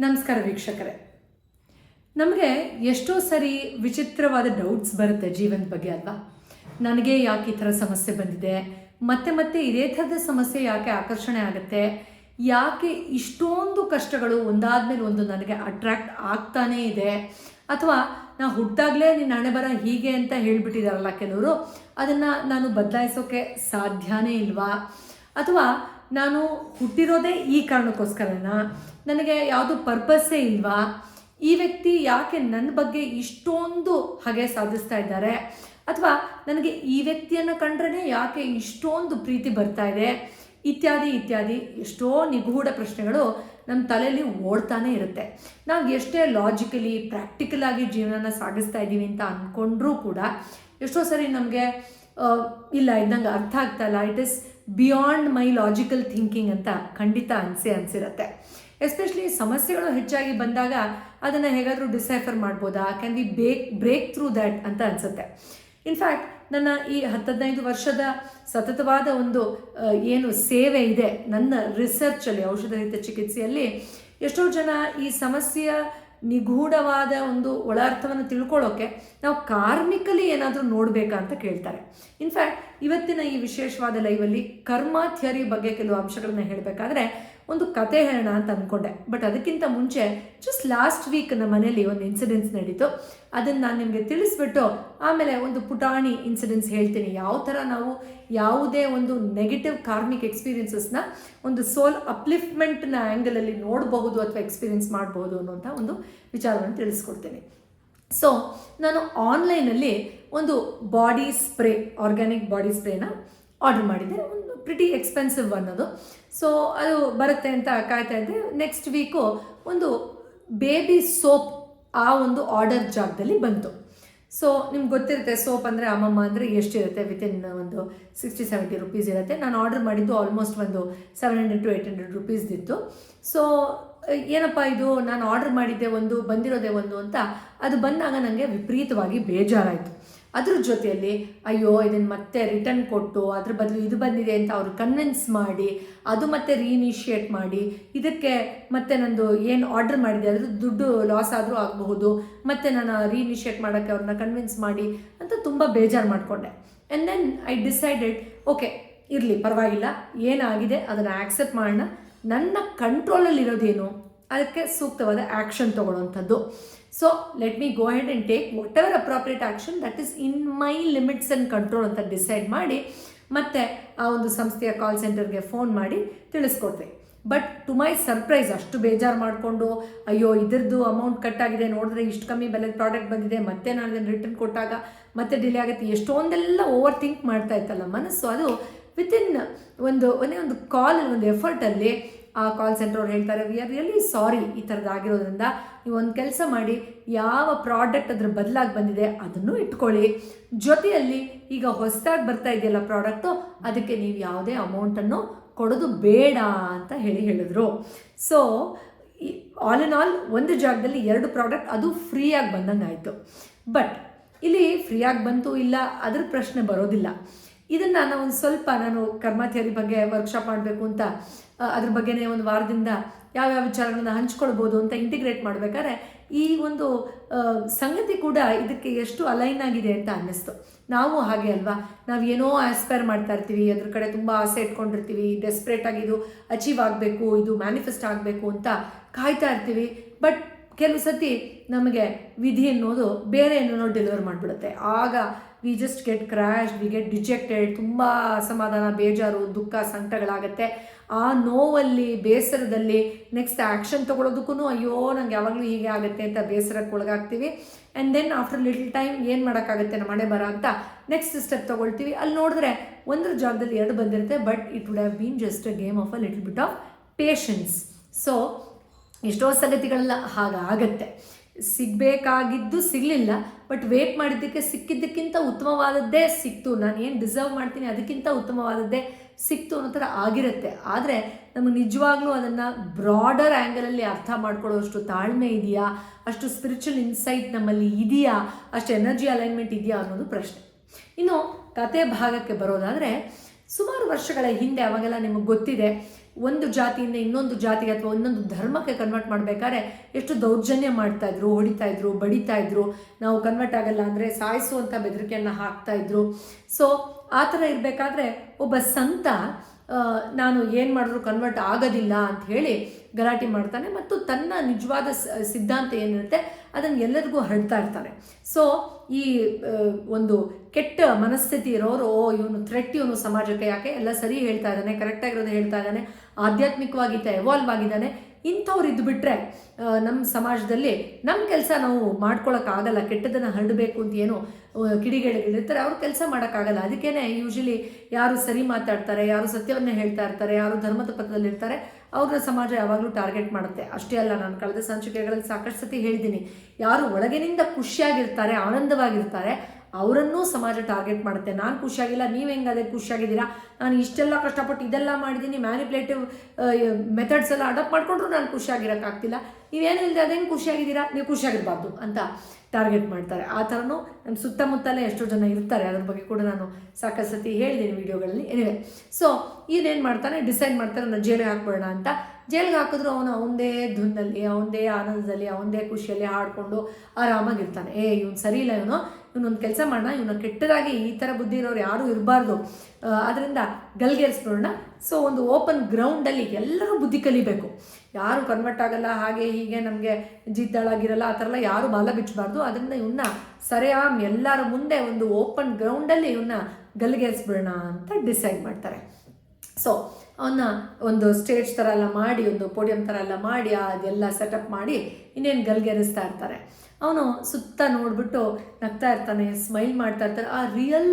ನಮಸ್ಕಾರ ವೀಕ್ಷಕರೇ. ನಮಗೆ ಎಷ್ಟೋ ಸರಿ ವಿಚಿತ್ರವಾದ ಡೌಟ್ಸ್ ಬರುತ್ತೆ ಜೀವನದ ಬಗ್ಗೆ ಅಲ್ವಾ? ನನಗೆ ಯಾಕೆ ಈ ಥರ ಸಮಸ್ಯೆ ಬಂದಿದೆ? ಮತ್ತೆ ಮತ್ತೆ ಇದೇ ಥರದ ಸಮಸ್ಯೆ ಯಾಕೆ ಆಕರ್ಷಣೆ ಆಗುತ್ತೆ? ಯಾಕೆ ಇಷ್ಟೊಂದು ಕಷ್ಟಗಳು ಒಂದಾದ್ಮೇಲೆ ಒಂದು ನನಗೆ ಅಟ್ರಾಕ್ಟ್ ಆಗ್ತಾನೇ ಇದೆ? ಅಥವಾ ನಾ ಹುಟ್ಟಾಗಲೇ ನಿನ್ನ ಹಣೆ ಬರ ಹೀಗೆ ಅಂತ ಹೇಳಿಬಿಟ್ಟಿದಾರಲ್ಲ ಕೆಲವರು, ಅದನ್ನು ನಾನು ಬದಲಾಯಿಸೋಕೆ ಸಾಧ್ಯನೇ ಇಲ್ವಾ? ಅಥವಾ ನಾನು ಹುಟ್ಟಿರೋದೇ ಈ ಕಾರಣಕ್ಕೋಸ್ಕರನ? ನನಗೆ ಯಾವುದು ಪರ್ಪಸ್ಸೇ ಇಲ್ವಾ? ಈ ವ್ಯಕ್ತಿ ಯಾಕೆ ನನ್ನ ಬಗ್ಗೆ ಇಷ್ಟೊಂದು ಹಾಗೆ ಸಾಧಿಸ್ತಾ ಇದ್ದಾರೆ? ಅಥವಾ ನನಗೆ ಈ ವ್ಯಕ್ತಿಯನ್ನು ಕಂಡ್ರೇ ಯಾಕೆ ಇಷ್ಟೊಂದು ಪ್ರೀತಿ ಬರ್ತಾ ಇದೆ? ಇತ್ಯಾದಿ ಇತ್ಯಾದಿ ಎಷ್ಟೋ ನಿಗೂಢ ಪ್ರಶ್ನೆಗಳು ನಮ್ಮ ತಲೆಯಲ್ಲಿ ಓಡ್ತಾನೆ ಇರುತ್ತೆ. ನಾವು ಎಷ್ಟೇ ಲಾಜಿಕಲಿ ಪ್ರಾಕ್ಟಿಕಲ್ ಆಗಿ ಜೀವನನ ಸಾಗಿಸ್ತಾ ಇದ್ದೀವಿ ಅಂತ ಅಂದ್ಕೊಂಡ್ರೂ ಕೂಡ ಎಷ್ಟೋ ಸರಿ ನಮಗೆ ಇಲ್ಲ, ಇದ್ದಂಗೆ ಅರ್ಥ ಆಗ್ತಾ ಇಲ್ಲ. It is beyond my logical thinking ಅಂತ ಖಂಡಿತ ಅನಿಸೆ ಅನಿಸಿರುತ್ತೆ. ಎಸ್ಪೆಷಲಿ ಸಮಸ್ಯೆಗಳು ಹೆಚ್ಚಾಗಿ ಬಂದಾಗ ಅದನ್ನು ಹೇಗಾದರೂ ಡಿಸೈಫರ್ ಮಾಡ್ಬೋದಾ? Can we bake break through that ಅಂತ ಅನಿಸುತ್ತೆ. ಇನ್ಫ್ಯಾಕ್ಟ್ ನನ್ನ ಈ ಹತ್ತದೈದು ವರ್ಷದ ಸತತವಾದ ಒಂದು ಏನು ಸೇವೆ ಇದೆ. ನನ್ನ ರಿಸರ್ಚಲ್ಲಿ ಔಷಧರಹಿತ ಚಿಕಿತ್ಸೆಯಲ್ಲಿ ಎಷ್ಟೋ ಜನ ಈ ಸಮಸ್ಯೆಯ ನಿಗೂಢವಾದ ಒಂದು ಒಳಾರ್ಥವನ್ನು ತಿಳ್ಕೊಳ್ಳೋಕೆ ನಾವು ಕಾರ್ಮಿಕಲಿ ಏನಾದರೂ ನೋಡಬೇಕಾ ಅಂತ ಕೇಳ್ತಾರೆ ಇನ್ಫ್ಯಾಕ್ಟ್ ಇವತ್ತಿನ ಈ ವಿಶೇಷವಾದ ಲೈವಲ್ಲಿ ಕರ್ಮ ಥಿಯರಿ ಬಗ್ಗೆ ಕೆಲವು ಅಂಶಗಳನ್ನು ಹೇಳಬೇಕಾದ್ರೆ ಒಂದು ಕತೆ ಹೇಳೋಣ ಅಂತ ಅಂದ್ಕೊಂಡೆ ಬಟ್ ಅದಕ್ಕಿಂತ ಮುಂಚೆ ಜಸ್ಟ್ ಲಾಸ್ಟ್ ವೀಕ್ ನಮ್ಮ ಮನೇಲಿ ಒಂದು ಇನ್ಸಿಡೆನ್ಸ್ ನಡೀತು. ಅದನ್ನು ನಾನು ನಿಮಗೆ ತಿಳಿಸ್ಬಿಟ್ಟು, ಆಮೇಲೆ ಒಂದು ಪುಟಾಣಿ ಇನ್ಸಿಡೆನ್ಸ್ ಹೇಳ್ತೀನಿ. ಯಾವ ಥರ ನಾವು ಯಾವುದೇ ಒಂದು ನೆಗೆಟಿವ್ ಕಾರ್ಮಿಕ್ ಎಕ್ಸ್ಪೀರಿಯನ್ಸಸ್ನ ಒಂದು ಸೋಲ್ ಅಪ್ಲಿಫ್ಟ್ಮೆಂಟ್ನ ಆ್ಯಂಗಲಲ್ಲಿ ನೋಡಬಹುದು ಅಥವಾ ಎಕ್ಸ್ಪೀರಿಯನ್ಸ್ ಮಾಡಬಹುದು ಅನ್ನೋಂಥ ಒಂದು ವಿಚಾರವನ್ನು ತಿಳಿಸ್ಕೊಡ್ತೀನಿ. ಸೊ ನಾನು ಆನ್ಲೈನಲ್ಲಿ ಒಂದು ಬಾಡಿ ಸ್ಪ್ರೇ ಆರ್ಗ್ಯಾನಿಕ್ ಬಾಡಿ ಸ್ಪ್ರೇನ ಆರ್ಡರ್ ಮಾಡಿದ್ದೆ. ಪ್ರಿಟಿ ಎಕ್ಸ್ಪೆನ್ಸಿವ್ ಅನ್ನೋದು ಸೊ ಅದು ಬರುತ್ತೆ ಅಂತ ಕಾಯ್ತಾ ಇದ್ದೆ. ನೆಕ್ಸ್ಟ್ ವೀಕು ಒಂದು ಬೇಬಿ ಸೋಪ್ ಆ ಒಂದು ಆರ್ಡರ್ ಜಾಗದಲ್ಲಿ ಬಂತು. ಸೊ ನಿಮ್ಗೆ ಗೊತ್ತಿರುತ್ತೆ ಸೋಪ್ ಅಂದರೆ ಅಮ್ಮಮ್ಮ ಅಂದರೆ ಎಷ್ಟಿರುತ್ತೆ ವಿತಿನ್ ಒಂದು ಸಿಕ್ಸ್ಟಿ ಸೆವೆಂಟಿ ರುಪೀಸ್ ಇರುತ್ತೆ. ನಾನು ಆರ್ಡರ್ ಮಾಡಿದ್ದು ಆಲ್ಮೋಸ್ಟ್ ಒಂದು seven hundred to eight hundred ರುಪೀಸ್ದಿತ್ತು so ಏನಪ್ಪ ಇದು? ನಾನು ಆರ್ಡರ್ ಮಾಡಿದ್ದೆ ಒಂದು, ಬಂದಿರೋದೆ ಒಂದು ಅಂತ ಅದು ಬಂದಾಗ ನನಗೆ ವಿಪರೀತವಾಗಿ ಬೇಜಾರಾಯಿತು. ಅದ್ರ ಜೊತೆಯಲ್ಲಿ, ಅಯ್ಯೋ ಇದನ್ನು ಮತ್ತೆ ರಿಟರ್ನ್ ಕೊಟ್ಟು, ಅದ್ರ ಬದಲು ಇದು ಬಂದಿದೆ ಅಂತ ಅವರು ಕನ್ವಿನ್ಸ್ ಮಾಡಿ, ಅದು ಮತ್ತೆ ರೀಇನಿಷಿಯೇಟ್ ಮಾಡಿ, ಇದಕ್ಕೆ ಮತ್ತೆ ನಂದು ಏನು ಆರ್ಡರ್ ಮಾಡಿದೆ ಅದ್ರ ದುಡ್ಡು ಲಾಸ್ ಆದರೂ ಆಗಬಹುದು, ಮತ್ತೆ ನಾನು ರೀಇನಿಷಿಯೇಟ್ ಮಾಡೋಕ್ಕೆ ಅವ್ರನ್ನ ಕನ್ವಿನ್ಸ್ ಮಾಡಿ ಅಂತ ತುಂಬ ಬೇಜಾರು ಮಾಡಿಕೊಂಡೆ. And then I decided okay ಇರಲಿ, ಪರವಾಗಿಲ್ಲ, ಏನಾಗಿದೆ, ಅದನ್ನು ಆಕ್ಸೆಪ್ಟ್ ಮಾಡೋಣ. ನನ್ನ ಕಂಟ್ರೋಲಲ್ಲಿರೋದೇನು ಅದಕ್ಕೆ ಸೂಕ್ತವಾದ action ತೊಗೊಳ್ಳೋವಂಥದ್ದು so let me go head and take whatever appropriate action that is in my limits and control ಅಂತ ಡಿಸೈಡ್ ಮಾಡಿ, ಮತ್ತೆ ಆ ಒಂದು ಸಂಸ್ಥೆಯ ಕಾಲ್ ಸೆಂಟರ್ಗೆ ಫೋನ್ ಮಾಡಿ ತಿಳಿಸ್ಕೊಡ್ತೆ. ಬಟ್ ಟು ಮೈ ಸರ್ಪ್ರೈಸ್ ಅಷ್ಟು ಬೇಜಾರು ಮಾಡಿಕೊಂಡು, ಅಯ್ಯೋ, ಇದ್ರದ್ದು ಅಮೌಂಟ್ ಕಟ್ಟಾಗಿದೆ ನೋಡಿದ್ರೆ ಇಷ್ಟು ಕಮ್ಮಿ ಬೆಲೆ ಪ್ರಾಡಕ್ಟ್ ಬಂದಿದೆ, ಮತ್ತೆ ನಾನು ಅದನ್ನು ರಿಟರ್ನ್ ಕೊಟ್ಟಾಗ ಮತ್ತೆ ಡಿಲೇ ಆಗುತ್ತೆ, ಎಷ್ಟೊಂದೆಲ್ಲ ಓವರ್ ಥಿಂಕ್ ಮಾಡ್ತಾ ಇತ್ತಲ್ಲ ಮನಸ್ಸು. ಅದು ವಿತಿನ್ ಒಂದು, ಒಂದೇ ಒಂದು ಕಾಲ್ ಒಂದು ಎಫರ್ಟಲ್ಲಿ ಕಾಲ್ ಸೆಂಟರ್ ಅವ್ರು ಹೇಳ್ತಾರೆ ವಿ ಆರ್ ರಿಯಲಿ ಸಾರಿ ಈ ಥರದ್ದಾಗಿರೋದ್ರಿಂದ ನೀವು ಒಂದು ಕೆಲಸ ಮಾಡಿ ಯಾವ ಪ್ರಾಡಕ್ಟ್ ಅದ್ರ ಬದಲಾಗಿ ಬಂದಿದೆ ಅದನ್ನು ಇಟ್ಕೊಳ್ಳಿ. ಜೊತೆಯಲ್ಲಿ ಈಗ ಹೊಸದಾಗಿ ಬರ್ತಾ ಇದೆಯಲ್ಲ ಪ್ರಾಡಕ್ಟು ಅದಕ್ಕೆ ನೀವು ಯಾವುದೇ ಅಮೌಂಟನ್ನು ಕೊಡೋದು ಬೇಡ ಅಂತ ಹೇಳಿ ಹೇಳಿದ್ರು. ಸೊ ಆಲ್ ಇನ್ ಆಲ್ ಒಂದು ಜಾಗದಲ್ಲಿ ಎರಡು ಪ್ರಾಡಕ್ಟ್ ಅದು ಫ್ರೀಯಾಗಿ ಬಂದಂಗೆ ಆಯಿತು ಬಟ್ ಇಲ್ಲಿ ಫ್ರೀಯಾಗಿ ಬಂತು ಇಲ್ಲ ಅದ್ರ ಪ್ರಶ್ನೆ ಬರೋದಿಲ್ಲ. ಇದನ್ನು ನಾನು ಒಂದು ಸ್ವಲ್ಪ ನಾನು ಕರ್ಮ ಬಗ್ಗೆ ವರ್ಕ್ಶಾಪ್ ಮಾಡಬೇಕು ಅಂತ ಆ, ಅದ್ರ ಬಗ್ಗೆನೇ ಒಂದು ವಾರದಿಂದ ಯಾವ್ಯಾವ ವಿಚಾರಗಳನ್ನ ಹಂಚ್ಕೊಳ್ಬೋದು ಅಂತ ಇಂಟಿಗ್ರೇಟ್ ಮಾಡಬೇಕಾದ್ರೆ ಈ ಒಂದು ಸಂಗತಿ ಕೂಡ ಇದಕ್ಕೆ ಎಷ್ಟು ಅಲೈನ್ ಆಗಿದೆ ಅಂತ ಅನ್ನಿಸ್ತು. ನಾವು ಹಾಗೆ ಅಲ್ವಾ? ನಾವು ಏನೋ ಆಸ್ಪೈರ್ ಮಾಡ್ತಾ ಇರ್ತೀವಿ, ಅದ್ರ ಕಡೆ ತುಂಬ ಆಸೆ ಇಟ್ಕೊಂಡಿರ್ತೀವಿ ಡೆಸ್ಪ್ರೇಟ್ ಆಗಿ ಇದು ಅಚೀವ್ ಆಗಬೇಕು, ಇದು ಮ್ಯಾನಿಫೆಸ್ಟ್ ಆಗಬೇಕು ಅಂತ ಕಾಯ್ತಾ ಇರ್ತೀವಿ. ಬಟ್ ಕೆಲವು ಸತಿ ನಮಗೆ ವಿಧಿ ಅನ್ನೋದು ಬೇರೆ ಏನೋ ಡೆಲಿವರ್ ಮಾಡಿಬಿಡುತ್ತೆ. ಆಗ we just get crash we get dejected ತುಂಬ ಅಸಮಾಧಾನ, ಬೇಜಾರು, ದುಃಖ, ಸಂಕಟಗಳಾಗುತ್ತೆ. ಆ ನೋವಲ್ಲಿ, ಬೇಸರದಲ್ಲಿ ನೆಕ್ಸ್ಟ್ ಆ್ಯಕ್ಷನ್ ತೊಗೊಳೋದಕ್ಕೂ ಅಯ್ಯೋ, ನಂಗೆ ಯಾವಾಗಲೂ ಹೀಗೆ ಆಗುತ್ತೆ ಅಂತ ಬೇಸರಕ್ಕೆ ಒಳಗಾಗ್ತೀವಿ. And then after little time ಏನು ಮಾಡೋಕ್ಕಾಗುತ್ತೆ? ನಮ್ಮ ಮನೆ ಬರ ಅಂತ ನೆಕ್ಸ್ಟ್ ಸ್ಟೆಪ್ ತೊಗೊಳ್ತೀವಿ. ಅಲ್ಲಿ ನೋಡಿದ್ರೆ ಒಂದ್ರ ಜಾಗದಲ್ಲಿ ಎರಡು ಬಂದಿರುತ್ತೆ but it would have been just a game of a little bit of patience so ಎಷ್ಟೋ ಸಂಗತಿಗಳೆಲ್ಲ ಹಾಗಾಗತ್ತೆ. ಸಿಗಬೇಕಾಗಿದ್ದು ಸಿಗಲಿಲ್ಲ ಬಟ್ ವೇಟ್ ಮಾಡಿದ್ದಕ್ಕೆ ಸಿಕ್ಕಿದ್ದಕ್ಕಿಂತ ಉತ್ತಮವಾದದ್ದೇ ಸಿಕ್ತು. ನಾನು ಏನು ಡಿಸರ್ವ್ ಮಾಡ್ತೀನಿ ಅದಕ್ಕಿಂತ ಉತ್ತಮವಾದದ್ದೇ ಸಿಕ್ತು ಅನ್ನೋ ಥರ ಆಗಿರುತ್ತೆ. ಆದರೆ ನಮಗೆ ನಿಜವಾಗ್ಲೂ ಅದನ್ನು ಬ್ರಾಡರ್ ಆ್ಯಂಗಲಲ್ಲಿ ಅರ್ಥ ಮಾಡ್ಕೊಳ್ಳೋಷ್ಟು ತಾಳ್ಮೆ ಇದೆಯಾ? ಅಷ್ಟು ಸ್ಪಿರಿಚುವಲ್ ಇನ್ಸೈಟ್ ನಮ್ಮಲ್ಲಿ ಇದೆಯಾ? ಅಷ್ಟು ಎನರ್ಜಿ ಅಲೈನ್ಮೆಂಟ್ ಇದೆಯಾ ಅನ್ನೋದು ಪ್ರಶ್ನೆ. ಇನ್ನು ಕತೆ ಭಾಗಕ್ಕೆ ಬರೋದಾದರೆ ಸುಮಾರು ವರ್ಷಗಳ ಹಿಂದೆ ಅವಾಗೆಲ್ಲ ನಿಮಗೆ ಗೊತ್ತಿದೆ ಒಂದು ಜಾತಿಯಿಂದ ಇನ್ನೊಂದು ಜಾತಿಗೆ ಅಥವಾ ಒಂದೊಂದು ಧರ್ಮಕ್ಕೆ ಕನ್ವರ್ಟ್ ಮಾಡಬೇಕಾದ್ರೆ ಎಷ್ಟು ದೌರ್ಜನ್ಯ ಮಾಡ್ತಾ ಇದ್ರು ಹೊಡಿತಾ ಇದ್ರು ಬಡಿತಾ ಇದ್ರು ನಾವು ಕನ್ವರ್ಟ್ ಆಗಲ್ಲ ಅಂದರೆ ಸಾಯಿಸುವಂಥ ಬೆದರಿಕೆಯನ್ನು ಹಾಕ್ತಾ ಇದ್ರು ಸೊ ಆ ಥರ ಇರಬೇಕಾದ್ರೆ ಒಬ್ಬ ಸಂತ ನಾನು ಏನು ಮಾಡಿದ್ರು ಕನ್ವರ್ಟ್ ಆಗೋದಿಲ್ಲ ಅಂತ ಹೇಳಿ ಗಲಾಟೆ ಮಾಡ್ತಾನೆ ಮತ್ತು ತನ್ನ ನಿಜವಾದ ಸಿದ್ಧಾಂತ ಏನಿರುತ್ತೆ ಅದನ್ನು ಎಲ್ಲರಿಗೂ ಹರಡ್ತಾ ಇರ್ತಾನೆ. ಸೊ ಈ ಒಂದು ಕೆಟ್ಟ ಮನಸ್ಥಿತಿ ಇರೋರು, ಓ, ಇವನು ಥ್ರೆಟ್ ಇವನು ಸಮಾಜಕ್ಕೆ ಯಾಕೆ? ಎಲ್ಲ ಸರಿ ಹೇಳ್ತಾ ಇದ್ದಾನೆ ಕರೆಕ್ಟಾಗಿರೋದು ಹೇಳ್ತಾ ಇದ್ದಾನೆ, ಆಧ್ಯಾತ್ಮಿಕವಾಗಿ ಎವಾಲ್ವ್ ಆಗಿದ್ದಾನೆ ಇಂಥವ್ರು ಇದ್ದು ಬಿಟ್ರೆ ನಮ್ಮ ಸಮಾಜದಲ್ಲಿ ನಮ್ಮ ಕೆಲಸ ನಾವು ಮಾಡ್ಕೊಳಕ್ಕಾಗಲ್ಲ, ಕೆಟ್ಟದನ್ನು ಹರಡಬೇಕು ಅಂತ ಏನು ಕಿಡಿಗೇಡಿಗಳಿರ್ತಾರೆ ಅವ್ರು ಕೆಲಸ ಮಾಡೋಕ್ಕಾಗಲ್ಲ. ಅದಕ್ಕೇ ಯೂಶಲಿ ಯಾರು ಸರಿ ಮಾತಾಡ್ತಾರೆ, ಯಾರು ಸತ್ಯವನ್ನು ಹೇಳ್ತಾ ಇರ್ತಾರೆ, ಯಾರು ಧರ್ಮದ ಪಥದಲ್ಲಿರ್ತಾರೆ ಅವ್ರನ್ನ ಸಮಾಜ ಯಾವಾಗಲೂ ಟಾರ್ಗೆಟ್ ಮಾಡುತ್ತೆ. ಅಷ್ಟೇ ಅಲ್ಲ, ನಾನು ಕಳೆದ ಸಂಚಿಕೆಗಳಲ್ಲಿ ಸಾಕಷ್ಟು ಸತಿ ಹೇಳಿದ್ದೀನಿ. ಯಾರು ಒಳಗಿನಿಂದ ಖುಷಿಯಾಗಿರ್ತಾರೆ, ಆನಂದವಾಗಿರ್ತಾರೆ ಅವರನ್ನೂ ಸಮಾಜ ಟಾರ್ಗೆಟ್ ಮಾಡುತ್ತೆ. ನಾನು ಖುಷಿಯಾಗಿಲ್ಲ, ನೀವು ಹೆಂಗೆ ಅದೇ ಖುಷಿಯಾಗಿದ್ದೀರಾ? ನಾನು ಇಷ್ಟೆಲ್ಲ ಕಷ್ಟಪಟ್ಟು ಇದೆಲ್ಲ ಮಾಡಿದ್ದೀನಿ ಮ್ಯಾನಿಪ್ಯುಲೇಟಿವ್ ಮೆಥಡ್ಸ್ ಎಲ್ಲ ಅಡಾಪ್ಟ್ ಮಾಡಿಕೊಂಡ್ರು ನಾನು ಖುಷಿಯಾಗಿರೋಕ್ಕಾಗ್ತಿಲ್ಲ ನೀವೇನು ಇಲ್ಲದೆ ಅದೇನು ಖುಷಿಯಾಗಿದ್ದೀರಾ? ನೀವು ಖುಷಿಯಾಗಿರಬಾರ್ದು ಅಂತ ಟಾರ್ಗೆಟ್ ಮಾಡ್ತಾರೆ. ಆ ಥರನೂ ನಮ್ಮ ಸುತ್ತಮುತ್ತಲೇ ಎಷ್ಟೋ ಜನ ಇರ್ತಾರೆ. ಅದ್ರ ಬಗ್ಗೆ ಕೂಡ ನಾನು ಸಾಕಷ್ಟು ಸತಿ ಹೇಳಿದ್ದೀನಿ ವಿಡಿಯೋಗಳಲ್ಲಿ. ಏನಿವೆ ಸೊ ಇದೇನು ಮಾಡ್ತಾನೆ? ಡಿಸೈಡ್ ಮಾಡ್ತಾರೆ ನಾನು ಜೇಲಿಗೆ ಹಾಕ್ಬೋಣ ಅಂತ. ಜೈಲಿಗೆ ಹಾಕಿದ್ರು ಅವನು ಅವನದೇ ಧುನ್ನಲ್ಲಿ ಅವನದೇ ಆನಂದದಲ್ಲಿ, ಅವನದೇ ಖುಷಿಯಲ್ಲಿ ಹಾಡ್ಕೊಂಡು ಆರಾಮಾಗಿರ್ತಾನೆ. ಏ, ಇವ್ನು ಸರಿ ಇಲ್ಲ ಇವನು. ಇವನೊಂದು ಕೆಲಸ ಮಾಡೋಣ ಇವನ ಕೆಟ್ಟದಾಗಿ ಈ ಥರ ಬುದ್ಧಿ ಇರೋರು ಯಾರೂ ಇರಬಾರ್ದು. ಅದರಿಂದ ಗಲ್ಗೇರಿಸ್ಬಿಡೋಣ. ಸೊ, ಒಂದು ಓಪನ್ ಗ್ರೌಂಡಲ್ಲಿ ಎಲ್ಲರೂ ಬುದ್ಧಿ ಕಲಿಬೇಕು. ಯಾರು ಕನ್ವರ್ಟ್ ಆಗಲ್ಲ, ಹಾಗೆ ಹೀಗೆ ನಮಗೆ ಜಿದ್ದಾಳಾಗಿರಲ್ಲ, ಆ ಥರ ಎಲ್ಲ ಯಾರು ಬಾಲ ಬಿಚ್ಚಬಾರ್ದು. ಅದರಿಂದ ಇವನ್ನ ಸರಿಯಾಮ್ ಎಲ್ಲರ ಮುಂದೆ ಒಂದು ಓಪನ್ ಗ್ರೌಂಡಲ್ಲಿ ಇವನ್ನ ಗಲ್ಗೇರಿಸ್ಬಿಡೋಣ ಅಂತ ಡಿಸೈಡ್ ಮಾಡ್ತಾರೆ. ಸೊ ಅವನ್ನ ಒಂದು ಸ್ಟೇಜ್ ಥರ ಎಲ್ಲ ಮಾಡಿ, ಒಂದು ಪೋಡಿಯಂ ಥರ ಎಲ್ಲ ಮಾಡಿ ಅದೆಲ್ಲ ಸೆಟಪ್ ಮಾಡಿ ಇನ್ನೇನು ಗಲ್ಗೆರಿಸ್ತಾ ಇರ್ತಾರೆ. ಅವನು ಸುತ್ತ ನೋಡ್ಬಿಟ್ಟು ನಗ್ತಾ ಇರ್ತಾನೆ ಸ್ಮೈಲ್ ಮಾಡ್ತಾ ಇರ್ತಾರೆ. ಆ ರಿಯಲ್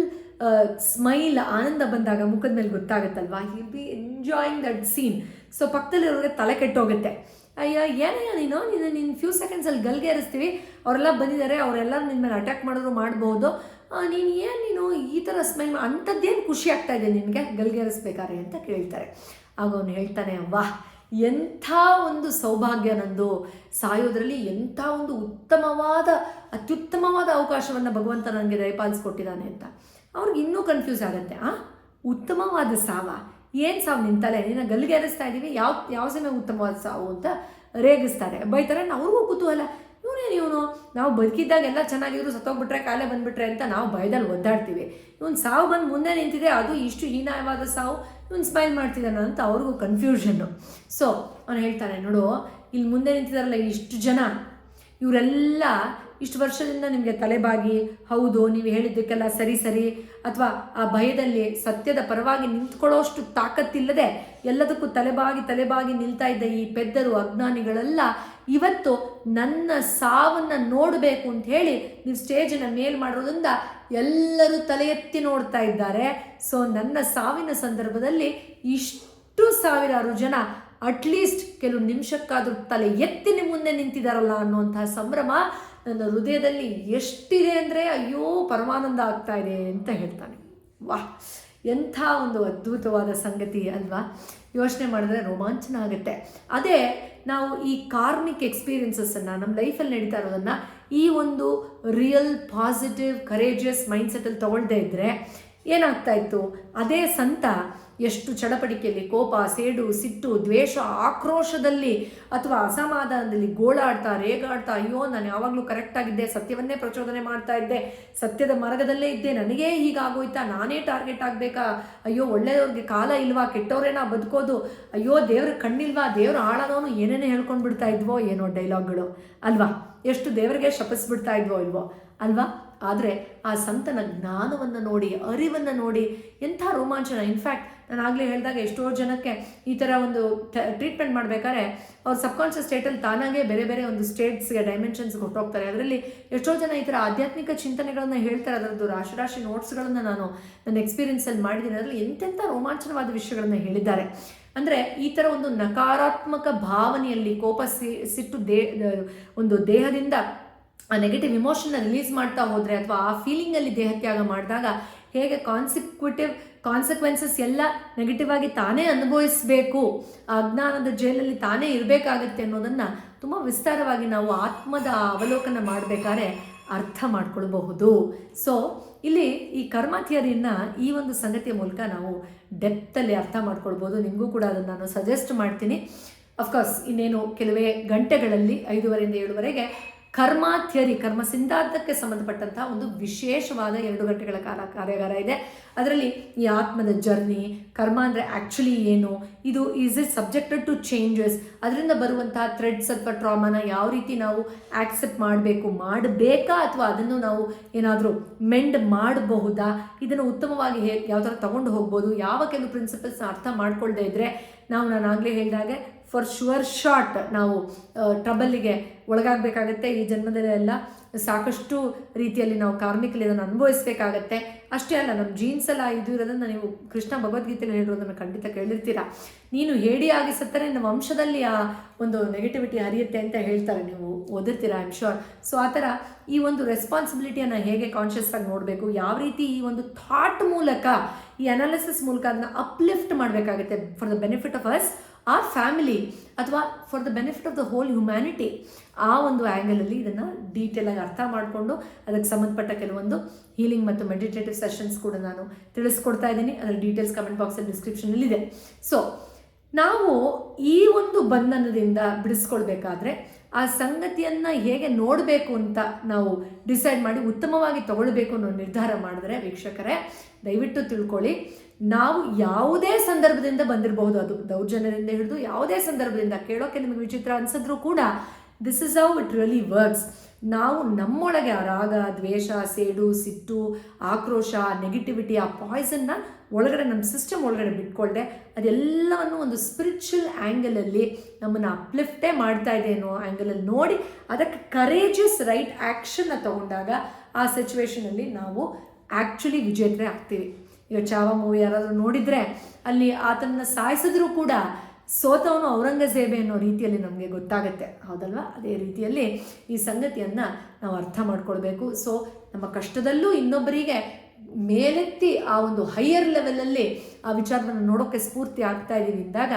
ಸ್ಮೈಲ್ ಆನಂದ ಬಂದಾಗ ಮುಖದ ಮೇಲೆ ಗೊತ್ತಾಗುತ್ತಲ್ವಾ? He be enjoying that scene so ಪಕ್ಕದಲ್ಲಿರೋರಿಗೆ ತಲೆ ಕೆಟ್ಟೋಗುತ್ತೆ. ಅಯ್ಯ ಏನಯ್ಯ ನೀನು ನೀನು ನಿನ್ನ ಫ್ಯೂ ಸೆಕೆಂಡ್ಸಲ್ಲಿ ಗಲ್ಗೇರಿಸ್ತೀವಿ ಅವರೆಲ್ಲ ಬಂದಿದ್ದಾರೆ, ಅವರೆಲ್ಲ ನಿನ್ನ ಮೇಲೆ ಅಟ್ಯಾಕ್ ಮಾಡಿದ್ರು, ಮಾಡ್ಬೋದು. ನೀನು ಏನು ನೀನು ಈ ಥರ ಸ್ಮೆಲ್ ಅಂಥದ್ದೇನು ಖುಷಿ ಆಗ್ತಾ ಇದೆ ನಿನಗೆ? ಗಲ್ಗೇರಿಸ್ಬೇಕಾರೆ ಅಂತ ಕೇಳ್ತಾರೆ. ಆಗ ಅವನು ಹೇಳ್ತಾನೆ ವಾಹ್ ಎಂಥ ಒಂದು ಸೌಭಾಗ್ಯ ನಂದು. ಸಾಯೋದರಲ್ಲಿ ಎಂಥ ಒಂದು ಉತ್ತಮವಾದ, ಅತ್ಯುತ್ತಮವಾದ ಅವಕಾಶವನ್ನು ಭಗವಂತ ನನಗೆ ದಯಪಾಲಿಸ್ಕೊಟ್ಟಿದ್ದಾನೆ ಅಂತ. ಅವ್ರಿಗೆ ಇನ್ನೂ ಕನ್ಫ್ಯೂಸ್ ಆಗುತ್ತೆ, ಆ, ಉತ್ತಮವಾದ ಸಾವ. ಏನು ಸಾವು ನಿಂತಲೆ ನಿನ್ನ ಗಲ್ಲಿಗೇರಿಸ್ತಾ ಇದ್ದೀವಿ ಯಾವ ಯಾವ ಸಮಯ ಉತ್ತಮವಾದ ಸಾವು ಅಂತ ರೇಗಿಸ್ತಾರೆ. ಬೈತಾರೆ ಅವ್ರಿಗೂ ಕುತೂಹಲ. ಇವನೇನು ಇವನು? ನಾವು ಬದುಕಿದ್ದಾಗ ಎಲ್ಲ ಚೆನ್ನಾಗಿದ್ರು, ಸತ್ತೋಗ್ಬಿಟ್ರೆ ಕಾಲೇ ಬಂದ್ಬಿಟ್ರೆ ಅಂತ ನಾವು ಭಯದಲ್ಲಿ ಒದ್ದಾಡ್ತೀವಿ. ಇವನು ಸಾವು ಬಂದು ಮುಂದೆ ನಿಂತಿದೆ, ಅದು ಇಷ್ಟು ಹೀನಾಯವಾದ ಸಾವು, ಇವನು ಸ್ಮೈಲ್ ಮಾಡ್ತಿದ್ದಾನ ಅಂತ ಅವ್ರಿಗೂ ಕನ್ಫ್ಯೂಷನ್ನು ಸೊ ಅವನು ಹೇಳ್ತಾನೆ, ನೋಡು ಇಲ್ಲಿ ಮುಂದೆ ನಿಂತಿದಾರಲ್ಲ ಇಷ್ಟು ಜನ, ಇವರೆಲ್ಲ ಇಷ್ಟು ವರ್ಷದಿಂದ ನಿಮಗೆ ತಲೆಬಾಗಿ, ಹೌದು, ನೀವು ಹೇಳಿದ್ದಕ್ಕೆಲ್ಲ ಸರಿ ಸರಿ, ಅಥವಾ ಆ ಭಯದಲ್ಲಿ ಸತ್ಯದ ಪರವಾಗಿ ನಿಂತ್ಕೊಳ್ಳೋಷ್ಟು ತಾಕತ್ತಿಲ್ಲದೆ ಎಲ್ಲದಕ್ಕೂ ತಲೆಬಾಗಿ ತಲೆಬಾಗಿ ನಿಲ್ತಾ ಇದ್ದ ಈ ಪೆದ್ದರು, ಅಜ್ಞಾನಿಗಳೆಲ್ಲ ಇವತ್ತು ನನ್ನ ಸಾವನ್ನು ನೋಡಬೇಕು ಅಂತ ಹೇಳಿ ನೀವು ಸ್ಟೇಜನ್ನು ಮೇಲ್ ಮಾಡೋದ್ರಿಂದ ಎಲ್ಲರೂ ತಲೆ ಎತ್ತಿ ನೋಡ್ತಾ ಇದ್ದಾರೆ. ಸೊ ನನ್ನ ಸಾವಿನ ಸಂದರ್ಭದಲ್ಲಿ ಇಷ್ಟು ಸಾವಿರಾರು ಜನ ಅಟ್ಲೀಸ್ಟ್ ಕೆಲವು ನಿಮಿಷಕ್ಕಾದ್ರೂ ತಲೆ ಎತ್ತಿ ನಿಮ್ಮ ಮುಂದೆ ನಿಂತಿದ್ದಾರಲ್ಲ ಅನ್ನುವಂತಹ ಸಂಭ್ರಮ ನನ್ನ ಹೃದಯದಲ್ಲಿ ಎಷ್ಟಿದೆ ಅಂದರೆ ಅಯ್ಯೋ ಪರಮಾನಂದ ಆಗ್ತಾ ಇದೆ ಅಂತ ಹೇಳ್ತಾನೆ. ವಾಹ್, ಎಂಥ ಒಂದು ಅದ್ಭುತವಾದ ಸಂಗತಿ ಅಲ್ವಾ? ಯೋಚನೆ ಮಾಡಿದ್ರೆ ರೋಮಾಂಚನ ಆಗುತ್ತೆ. ಅದೇ ನಾವು ಈ ಕಾರ್ಮಿಕ್ ಎಕ್ಸ್ಪೀರಿಯನ್ಸಸ್ಸನ್ನು ನಮ್ಮ ಲೈಫಲ್ಲಿ ನಡೀತಾ ಇರೋದನ್ನು ಈ ಒಂದು ರಿಯಲ್ ಪಾಸಿಟಿವ್ ಕರೇಜಿಯಸ್ ಮೈಂಡ್ಸೆಟಲ್ಲಿ ತೊಗೊಳ್ದೇ ಇದ್ದರೆ ಏನಾಗ್ತಾ ಇತ್ತು? ಅದೇ ಸಂತ ಎಷ್ಟು ಚಡಪಡಿಕೆಯಲ್ಲಿ ಕೋಪ, ಸೇಡು, ಸಿಟ್ಟು, ದ್ವೇಷ, ಆಕ್ರೋಶದಲ್ಲಿ ಅಥವಾ ಅಸಮಾಧಾನದಲ್ಲಿ ಗೋಳಾಡ್ತಾ, ರೇಗಾಡ್ತಾ, ಅಯ್ಯೋ, ನಾನು ಯಾವಾಗಲೂ ಕರೆಕ್ಟಾಗಿದ್ದೆ ಸತ್ಯವನ್ನೇ ಪ್ರಚೋದನೆ ಮಾಡ್ತಾ ಇದ್ದೆ, ಸತ್ಯದ ಮಾರ್ಗದಲ್ಲೇ ಇದ್ದೆ, ನನಗೇ ಹೀಗಾಗೋಯ್ತಾ, ನಾನೇ ಟಾರ್ಗೆಟ್ ಆಗಬೇಕಾ? ಅಯ್ಯೋ, ಒಳ್ಳೆಯವ್ರಿಗೆ ಕಾಲ ಇಲ್ವಾ? ಕೆಟ್ಟವರೇನಾ ಬದುಕೋದು. ಅಯ್ಯೋ, ದೇವ್ರ ಕಣ್ಣಿಲ್ವಾ? ದೇವ್ರ ಆಳದವನು ಏನೇನೇ ಹೇಳ್ಕೊಂಡು ಬಿಡ್ತಾ ಇದ್ವೋ ಏನೋ ಡೈಲಾಗ್ಗಳು ಅಲ್ವಾ? ಎಷ್ಟು ದೇವರಿಗೆ ಶಪಿಸ್ಬಿಡ್ತಾ ಇದ್ವೋ ಇಲ್ವೋ? ಅಲ್ವಾ? ಆದರೆ ಆ ಸಂತನ ಜ್ಞಾನವನ್ನು ನೋಡಿ, ಅರಿವನ್ನು ನೋಡಿ ಎಂಥ ರೋಮಾಂಚನ. ಇನ್ಫ್ಯಾಕ್ಟ್ ನಾನು ಆಗಲೇ ಹೇಳಿದಾಗ ಎಷ್ಟೋ ಜನಕ್ಕೆ ಈ ಥರ ಒಂದು ಟ್ರೀಟ್ಮೆಂಟ್ ಮಾಡಬೇಕಾದ್ರೆ ಅವ್ರ ಸಬ್ಕಾನ್ಷಿಯಸ್ ಸ್ಟೇಟಲ್ಲಿ ತಾನಾಗೇ ಬೇರೆ ಬೇರೆ ಒಂದು ಸ್ಟೇಟ್ಸ್ಗೆ ಡೈಮೆನ್ಷನ್ಸ್ಗೆ ಹೊರಟೋಗ್ತಾರೆ. ಅದರಲ್ಲಿ ಎಷ್ಟೋ ಜನ ಈ ಥರ ಆಧ್ಯಾತ್ಮಿಕ ಚಿಂತನೆಗಳನ್ನು ಹೇಳ್ತಾರೆ. ಅದರದ್ದು ರಾಶಿ ರಾಶಿ ನೋಟ್ಸ್ಗಳನ್ನು ನಾನು ನನ್ನ ಎಕ್ಸ್ಪೀರಿಯನ್ಸಲ್ಲಿ ಮಾಡಿದ್ದೀನಿ ಅದರಲ್ಲಿ ಎಂತೆಂಥ ರೋಮಾಂಚನವಾದ ವಿಷಯಗಳನ್ನು ಹೇಳಿದ್ದಾರೆ. ಅಂದರೆ ಈ ಥರ ಒಂದು ನಕಾರಾತ್ಮಕ ಭಾವನೆಯಲ್ಲಿ ಕೋಪ ಸಿ, ಸಿಟ್ಟು ದೇ, ಒಂದು ದೇಹದಿಂದ ಆ ನೆಗೆಟಿವ್ ಇಮೋಷನ್ನ ರಿಲೀಸ್ ಮಾಡ್ತಾ ಹೋದರೆ ಅಥವಾ ಆ ಫೀಲಿಂಗಲ್ಲಿ ದೇಹತ್ಯಾಗ ಮಾಡಿದಾಗ ಹೇಗೆ ಕಾನ್ಸಿಕ್ಯೂಟಿವ್ ಕಾನ್ಸಿಕ್ವೆನ್ಸಸ್ ಎಲ್ಲ ನೆಗೆಟಿವ್ ಆಗಿ ತಾನೇ ಅನುಭವಿಸಬೇಕು ಅಜ್ಞಾನದ ಜೈಲಲ್ಲಿ ತಾನೇ ಇರಬೇಕಾಗತ್ತೆ ಅನ್ನೋದನ್ನು ತುಂಬ ವಿಸ್ತಾರವಾಗಿ ನಾವು ಆತ್ಮದ ಅವಲೋಕನ ಮಾಡಬೇಕಾದ್ರೆ ಅರ್ಥ ಮಾಡ್ಕೊಳ್ಬಹುದು. ಸೊ ಇಲ್ಲಿ ಈ ಕರ್ಮ ಥಿಯರಿನ ಈ ಒಂದು ಸಂಗತಿಯ ಮೂಲಕ ನಾವು ಡೆಪ್ತಲ್ಲಿ ಅರ್ಥ ಮಾಡ್ಕೊಳ್ಬೋದು ನಿಮಗೂ ಕೂಡ ಅದನ್ನು ನಾನು ಸಜೆಸ್ಟ್ ಮಾಡ್ತೀನಿ. ಅಫ್ಕೋರ್ಸ್ ಇನ್ನೇನು ಕೆಲವೇ ಗಂಟೆಗಳಲ್ಲಿ ಐದೂವರೆಯಿಂದ ಏಳುವರೆಗೆ ಕರ್ಮ ಥಿಯರಿ, ಕರ್ಮ ಸಿದ್ಧಾಂತಕ್ಕೆ ಸಂಬಂಧಪಟ್ಟಂತಹ ಒಂದು ವಿಶೇಷವಾದ ಎರಡು ಗಂಟೆಗಳ ಕಾಲ ಕಾರ್ಯಾಗಾರ ಇದೆ. ಅದರಲ್ಲಿ ಈ ಆತ್ಮದ ಜರ್ನಿ ಕರ್ಮ ಅಂದರೆ ಆ್ಯಕ್ಚುಲಿ ಏನು, ಇದು is it subjected to changes ಅದರಿಂದ ಬರುವಂತಹ ಥ್ರೆಡ್ಸ್ ಅಥವಾ ಟ್ರಾಮಾನ ಯಾವ ರೀತಿ ನಾವು ಆಕ್ಸೆಪ್ಟ್ ಮಾಡಬೇಕು, ಮಾಡಬೇಕಾ ಅಥವಾ ಅದನ್ನು ನಾವು ಏನಾದರೂ ಮೆಂಡ್ ಮಾಡಬಹುದಾ? ಇದನ್ನು ಉತ್ತಮವಾಗಿ ಹೇ ಯಾವ ಥರ ತಗೊಂಡು ಹೋಗ್ಬೋದು, ಯಾವ ಕೆಲವು ಪ್ರಿನ್ಸಿಪಲ್ಸ್ನ ಅರ್ಥ ಮಾಡ್ಕೊಳ್ದೇ ಇದ್ದರೆ ನಾವು ನಾನು ಆಗಲೇ ಹೇಳಿದಾಗೆ ಫಾರ್ ಶುವರ್ ಶಾರ್ಟ್ ನಾವು ಟ್ರಬಲ್ಲಿಗೆ ಒಳಗಾಗಬೇಕಾಗತ್ತೆ. ಈ ಜನ್ಮದಲ್ಲೆಲ್ಲ ಸಾಕಷ್ಟು ರೀತಿಯಲ್ಲಿ ನಾವು ಕಾರ್ಮಿಕಲ್ಲಿ ಇದನ್ನು ಅನುಭವಿಸಬೇಕಾಗತ್ತೆ. ಅಷ್ಟೇ ಅಲ್ಲ, ನಮ್ಮ ಜೀನ್ಸ್ ಎಲ್ಲ ಇದು ಇರೋದನ್ನು ನೀವು ಕೃಷ್ಣ ಭಗವದ್ಗೀತೆಯಲ್ಲಿ ಹೇಳಿರೋದನ್ನು ಖಂಡಿತ ಕೇಳಿರ್ತೀರ? ನೀನು ಹೇಡಿಯಾಗಿ ಸತ್ತರೆ ನಮ್ಮ ವಂಶದಲ್ಲಿ ಆ ಒಂದು ನೆಗೆಟಿವಿಟಿ ಹರಿಯುತ್ತೆ ಅಂತ ಹೇಳ್ತಾರೆ ನೀವು, ಓದಿರ್ತೀರಾ ಆಮ್ ಶೋರ್ ಸೊ ಆ ಥರ ಈ ಒಂದು ರೆಸ್ಪಾನ್ಸಿಬಿಲಿಟಿಯನ್ನು ಹೇಗೆ ಕಾನ್ಷಿಯಸ್ ಆಗಿ ನೋಡಬೇಕು? ಯಾವ ರೀತಿ ಈ ಒಂದು ಥಾಟ್ ಮೂಲಕ, ಈ ಅನಾಲಿಸಿಸ್ ಮೂಲಕ ಅದನ್ನ ಅಪ್ಲಿಫ್ಟ್ ಮಾಡಬೇಕಾಗುತ್ತೆ for the benefit of us our family ಅಥವಾ for the benefit of the whole humanity ಆ ಒಂದು ಆ್ಯಂಗಲಲ್ಲಿ ಇದನ್ನು ಡೀಟೇಲಾಗಿ ಅರ್ಥ ಮಾಡಿಕೊಂಡು ಅದಕ್ಕೆ ಸಂಬಂಧಪಟ್ಟ ಕೆಲವೊಂದು ಹೀಲಿಂಗ್ ಮತ್ತು ಮೆಡಿಟೇಟಿವ್ ಸೆಷನ್ಸ್ ಕೂಡ ನಾನು ತಿಳಿಸ್ಕೊಡ್ತಾ ಇದ್ದೀನಿ. ಅದರ ಡೀಟೇಲ್ಸ್ ಕಮೆಂಟ್ ಬಾಕ್ಸಲ್ಲಿ ಡಿಸ್ಕ್ರಿಪ್ಷನಲ್ಲಿದೆ ಸೊ ನಾವು ಈ ಒಂದು ಬಂಧನದಿಂದ ಬಿಡಿಸ್ಕೊಳ್ಬೇಕಾದ್ರೆ ಆ ಸಂಗತಿಯನ್ನು ಹೇಗೆ ನೋಡಬೇಕು ಅಂತ ನಾವು ಡಿಸೈಡ್ ಮಾಡಿ ಉತ್ತಮವಾಗಿ ತಗೊಳ್ಬೇಕು ಅನ್ನೋ ನಿರ್ಧಾರ ಮಾಡಿದ್ರೆ ವೀಕ್ಷಕರೇ, ದಯವಿಟ್ಟು ತಿಳ್ಕೊಳ್ಳಿ. ನಾವು ಯಾವುದೇ ಸಂದರ್ಭದಿಂದ ಬಂದಿರಬಹುದು, ಅದು ದೌರ್ಜನ್ಯದಿಂದ ಹಿಡಿದು ಯಾವುದೇ ಸಂದರ್ಭದಿಂದ ಕೇಳೋಕೆ ನಿಮಗೆ ವಿಚಿತ್ರ ಅನಿಸಿದ್ರೂ ಕೂಡ this is how it really works ನಾವು ನಮ್ಮೊಳಗೆ ಆ ರಾಗ, ದ್ವೇಷ, ಸೇಡು, ಸಿಟ್ಟು, ಆಕ್ರೋಶ ನೆಗೆಟಿವಿಟಿ ಆ ಪಾಯ್ಸನ್ನ ಒಳಗಡೆ, ನಮ್ಮ ಸಿಸ್ಟಮ್ ಒಳಗಡೆ ಬಿಟ್ಕೊಳ್ಳದೆ ಅದೆಲ್ಲವನ್ನು ಒಂದು ಸ್ಪಿರಿಚುವಲ್ ಆ್ಯಂಗಲಲ್ಲಿ ನಮ್ಮನ್ನು ಅಪ್ಲಿಫ್ಟೇ ಮಾಡ್ತಾ ಇದೆ ಅನ್ನೋ ಆ್ಯಂಗಲಲ್ಲಿ ನೋಡಿ ಅದಕ್ಕೆ ಕರೇಜಸ್ ರೈಟ್ ಆ್ಯಕ್ಷನ್ನ ತಗೊಂಡಾಗ ಆ ಸಿಚುವೇಶನಲ್ಲಿ ನಾವು ಆ್ಯಕ್ಚುಲಿ ವಿಜೇತರೇ ಆಗ್ತೀವಿ. ಈಗ ಚಾವ ಮೂವಿ ಯಾರಾದರೂ ನೋಡಿದರೆ ಅಲ್ಲಿ ಆತನ ಸಾಯಿಸಿದ್ರೂ ಕೂಡ ಸೋತವನು ಔರಂಗಜೇಬೆ ಅನ್ನೋ ರೀತಿಯಲ್ಲಿ ನಮಗೆ ಗೊತ್ತಾಗುತ್ತೆ, ಹೌದಲ್ವಾ? ಅದೇ ರೀತಿಯಲ್ಲಿ ಈ ಸಂಗತಿಯನ್ನು ನಾವು ಅರ್ಥ ಮಾಡ್ಕೊಳ್ಬೇಕು. ಸೊ ನಮ್ಮ ಕಷ್ಟದಲ್ಲೂ ಇನ್ನೊಬ್ಬರಿಗೆ ಮೇಲೆತ್ತಿ ಆ ಒಂದು ಹೈಯರ್ ಲೆವೆಲಲ್ಲಿ ಆ ವಿಚಾರವನ್ನು ನೋಡೋಕ್ಕೆ ಸ್ಫೂರ್ತಿ ಆಗ್ತಾ ಇದ್ದೀವಿ ಅಂದಾಗ,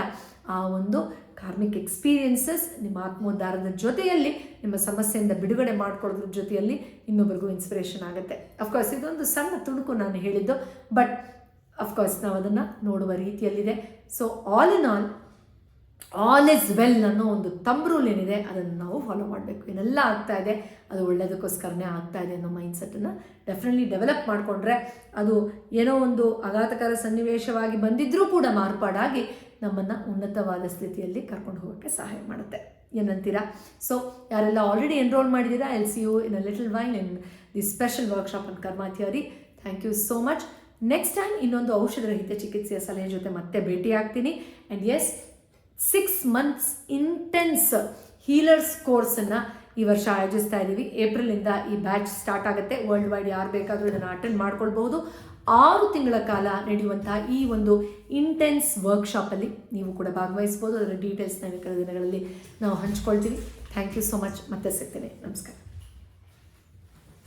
ಆ ಒಂದು ಕಾರ್ಮಿಕ್ ಎಕ್ಸ್ಪೀರಿಯನ್ಸಸ್ ನಿಮ್ಮ ಆತ್ಮೋದ್ಧಾರದ ಜೊತೆಯಲ್ಲಿ, ನಿಮ್ಮ ಸಮಸ್ಯೆಯಿಂದ ಬಿಡುಗಡೆ ಮಾಡ್ಕೊಳ್ಳೋದ್ರ ಜೊತೆಯಲ್ಲಿ ಇನ್ನೊಬ್ಬರಿಗೂ ಇನ್ಸ್ಪಿರೇಷನ್ ಆಗುತ್ತೆ. ಅಫ್ಕೋರ್ಸ್ ಇದೊಂದು ಸಣ್ಣ ತುಣುಕು ನಾನು ಹೇಳಿದ್ದು ಬಟ್ ಅಫ್ಕೋರ್ಸ್ ನಾವು ಅದನ್ನು ನೋಡುವ ರೀತಿಯಲ್ಲಿದೆ. So all in all all is well ಅನ್ನೋ ಒಂದು ತಮ್ ಏನಿದೆ, ಅದನ್ನು ನಾವು ಫಾಲೋ ಮಾಡಬೇಕು. ಏನೆಲ್ಲ ಆಗ್ತಾ ಇದೆ, ಅದು ಒಳ್ಳೆಯದಕ್ಕೋಸ್ಕರನೇ ಆಗ್ತಾ ಇದೆ ಅನ್ನೋ ಮೈಂಡ್ ಸೆಟ್ಟನ್ನು ಡೆಫಿನೆಟ್ಲಿ ಡೆವಲಪ್ ಮಾಡಿಕೊಂಡ್ರೆ ಅದು ಏನೋ ಒಂದು ಆಘಾತಕರ ಸನ್ನಿವೇಶವಾಗಿ ಬಂದಿದ್ದರೂ ಕೂಡ ಮಾರ್ಪಾಡಾಗಿ ನಮ್ಮನ್ನು ಉನ್ನತವಾದ ಸ್ಥಿತಿಯಲ್ಲಿ ಕರ್ಕೊಂಡು ಹೋಗೋಕ್ಕೆ ಸಹಾಯ ಮಾಡುತ್ತೆ. ಏನಂತೀರಾ ಸೊ ಯಾರೆಲ್ಲ ಆಲ್ರೆಡಿ ಎನ್ರೋಲ್ ಮಾಡಿದ್ದೀರಾ I'll see you in a little while in the special workshop on karma theory thank you so much next time ಇನ್ನೊಂದು ಔಷಧರಹಿತ ಚಿಕಿತ್ಸೆಯ ಸಲಹೆ ಜೊತೆ ಮತ್ತೆ ಭೇಟಿ ಆಗ್ತೀನಿ and as six months intense healers ಕೋರ್ಸನ್ನು ಈ ವರ್ಷ ಆಯೋಜಿಸ್ತಾ ಇದ್ದೀವಿ ಏಪ್ರಿಲಿಂದ ಈ ಬ್ಯಾಚ್ ಸ್ಟಾರ್ಟ್ ಆಗುತ್ತೆ. ವರ್ಲ್ಡ್ ವೈಡ್ ಯಾರು ಬೇಕಾದರೂ ಇದನ್ನು ಅಟೆಂಡ್ ಮಾಡ್ಕೊಳ್ಬಹುದು. ಆರು ತಿಂಗಳ ಕಾಲ ನಡೆಯುವಂತಹ ಈ ಒಂದು ಇಂಟೆನ್ಸ್ ವರ್ಕ್ಶಾಪಲ್ಲಿ ನೀವು ಕೂಡ ಭಾಗವಹಿಸ್ಬೋದು. ಅದರ ಡೀಟೇಲ್ಸ್ನ ಕೆಲವು ದಿನಗಳಲ್ಲಿ ನಾವು ಹಂಚ್ಕೊಳ್ತೀವಿ. ಥ್ಯಾಂಕ್ ಯು ಸೊ ಮಚ್ ಮತ್ತೆ ಸಿಗ್ತೇನೆ. ನಮಸ್ಕಾರ.